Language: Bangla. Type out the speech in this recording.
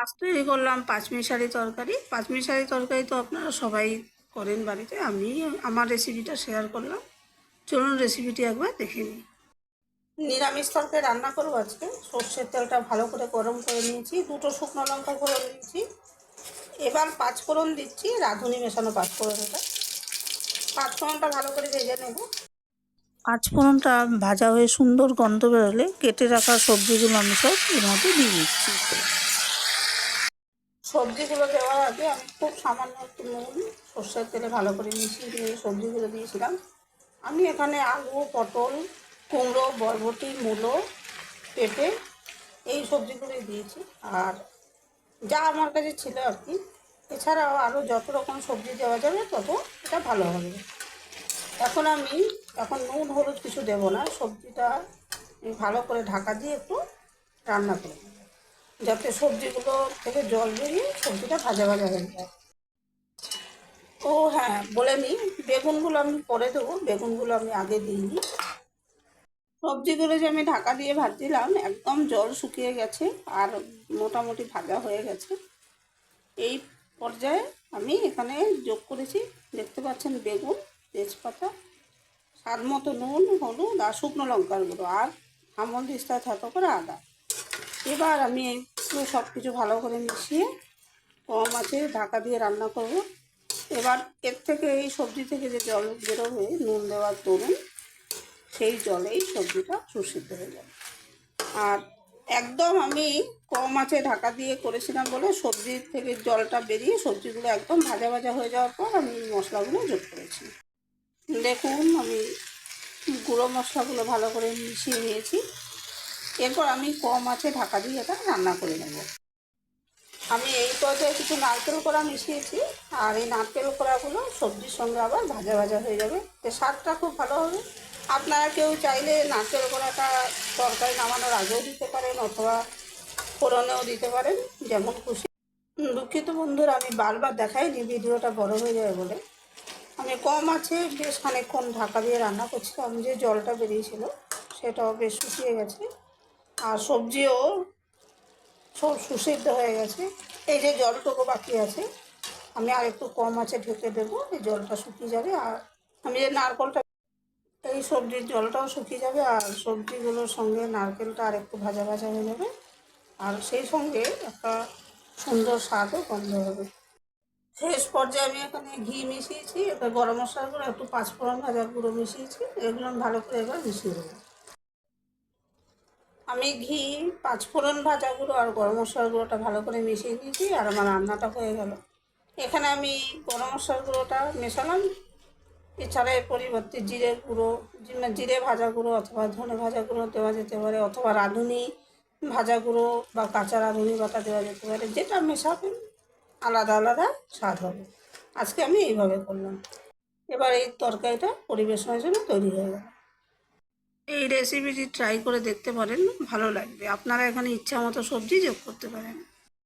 আজ তৈরি করলাম পাঁচমিশালি তরকারি। পাঁচমিশালি তরকারি তো আপনারা সবাই করেন বাড়িতে। আমি আমার রেসিপিটা শেয়ার করলাম। চলুন রেসিপিটি একবার দেখে নিই। নিরামিষ তরকারি রান্না করব আজকে। সর্ষের তেলটা ভালো করে গরম করে নিয়েছি। দুটো শুকনো লঙ্কা ফোড়ন দিয়েছি এবার পাঁচফোড়ন দিচ্ছি, রাঁধুনি মেশানো পাঁচফোড়ন এটা পাঁচফোড়নটা ভালো করে ভেজে নেব। পাঁচফোড়নটা ভাজা হয়ে সুন্দর গন্ধ বেরোলে কেটে রাখা সবজিগুলো আমি সব এর মধ্যে দিয়ে দিচ্ছি। সবজিগুলো দেওয়ার আগে আমি খুব সামান্য একটু নুন, সর্ষের তেলে ভালো করে মিশিয়ে দিয়ে সবজিগুলো দিয়েছিলাম। আমি এখানে আলু, পটল, কুমড়ো, বরবটি, মূলো, পেঁপে এই সবজিগুলোই দিয়েছি। আর যা আমার কাছে ছিল আর কি, এছাড়াও আরও যত রকম সবজি দেওয়া যাবে তত এটা ভালো হবে। এখন আমি, এখন নুন, হলুদ কিছু দেবো না, সবজিটা ভালো করে ঢাকা দিয়ে একটু রান্না করে যাতে সবজিগুলো থেকে জল বেরিয়ে সবজিটা ভাজা ভাজা হয়ে যায়। ও হ্যাঁ বলে নিই বেগুনগুলো আমি পরে দেবো, বেগুনগুলো আমি আগে দিইনি সবজিগুলো যে আমি ঢাকা দিয়ে ভাজছিলাম, একদম জল শুকিয়ে গেছে আর মোটামুটি ভাজা হয়ে গেছে। এই পর্যায়ে আমি এখানে যোগ করেছি, দেখতে পাচ্ছেন বেগুন, তেজপাতা, স্বাদ মতো নুন, হলুদ আর শুকনো লঙ্কার গুঁড়ো আর আমল দিস্তা থেতো করে আদা। এবার আমি পুরো সব কিছু ভালো করে মিশিয়ে কম আছে ঢাকা দিয়ে রান্না করব। এবার এর থেকে এই সবজি থেকে যে জল বেরোবে, নুন দেওয়ার দরুন, সেই জলেই সবজিটা সুসিদ্ধ হয়ে যাবে। আর একদম আমি কম আছে ঢাকা দিয়ে করেছিলাম বলে সবজির থেকে জলটা বেরিয়ে সবজিগুলো একদম ভাজা ভাজা হয়ে যাওয়ার পর আমি মশলাগুলো যোগ করেছি। দেখুন আমি গুঁড়ো মশলাগুলো ভালো করে মিশিয়ে নিয়েছি। এরপর আমি কম আছে, ঢাকা দিয়ে এটা রান্না করে নেব। আমি এই পর্যায়ে কিছু নারকেল কড়া মিশিয়েছি, আর এই নারকেল কড়াগুলো সবজির সঙ্গে আবার ভাজা ভাজা হয়ে যাবে। তো স্বাদটা খুব ভালো হবে। আপনারা কেউ চাইলে নারকেল করাটা তরকারি নামানোর আগেও দিতে পারেন, অথবা ফোড়নেও দিতে পারেন, যেমন খুশি। দুঃখিত বন্ধুরা, আমি বারবার দেখাইনি, ভিডিওটা বড় হয়ে যাবে বলে। আমি কম আছে, বেশ খানিকক্ষণ ঢাকা দিয়ে রান্না করছিলাম, যে জলটা বেরিয়েছিল, সেটাও বেশ শুকিয়ে গেছে। আর সবজিও সব সুসিদ্ধ হয়ে গেছে। এই যে জলটুকু বাকি আছে, আমি আর একটু কম আছে ঢেকে দেবো, এই জলটা শুকিয়ে যাবে। আর আমি যে নারকলটা, এই সবজির জলটাও শুকিয়ে যাবে, আর সবজিগুলোর সঙ্গে নারকেলটা আর একটু ভাজা ভাজা হয়ে যাবে। আর সেই সঙ্গে একটা সুন্দর স্বাদও গন্ধ হবে। শেষ পর্যায়ে আমি এখানে ঘি মিশিয়েছি, এবার গরম মশলা গুঁড়ো একটু পাঁচফোড়ন ভাজার গুঁড়ো মিশিয়েছি, এগুলো ভালো করে এবার মিশিয়ে দেবো। আমি ঘি, পাঁচফোড়ন ভাজা গুঁড়ো আর গরম মশলার গুঁড়োটা ভালো করে মিশিয়ে নিয়েছি আর আমার রান্নাটা হয়ে গেল। এখানে আমি গরম মশলার গুঁড়োটা মেশালাম। এছাড়া এর পরিবর্তে জিরে গুঁড়ো জিরে ভাজা গুঁড়ো অথবা ধনে ভাজা গুঁড়ো দেওয়া যেতে পারে অথবা রাঁধুনি ভাজা গুঁড়ো বা কাঁচা রাঁধুনি বাটা দেওয়া যেতে পারে। যেটা মেশাবেন, আলাদা আলাদা স্বাদ হবে। আজকে আমি এইভাবে করলাম। এবার এই তরকারিটা পরিবেশনের জন্য তৈরি হয়ে গেল। এই রেসিপিটি ট্রাই করে দেখতে পারেন, ভালো লাগবে। আপনারা এখানে ইচ্ছা মতো সবজি যোগ করতে পারেন।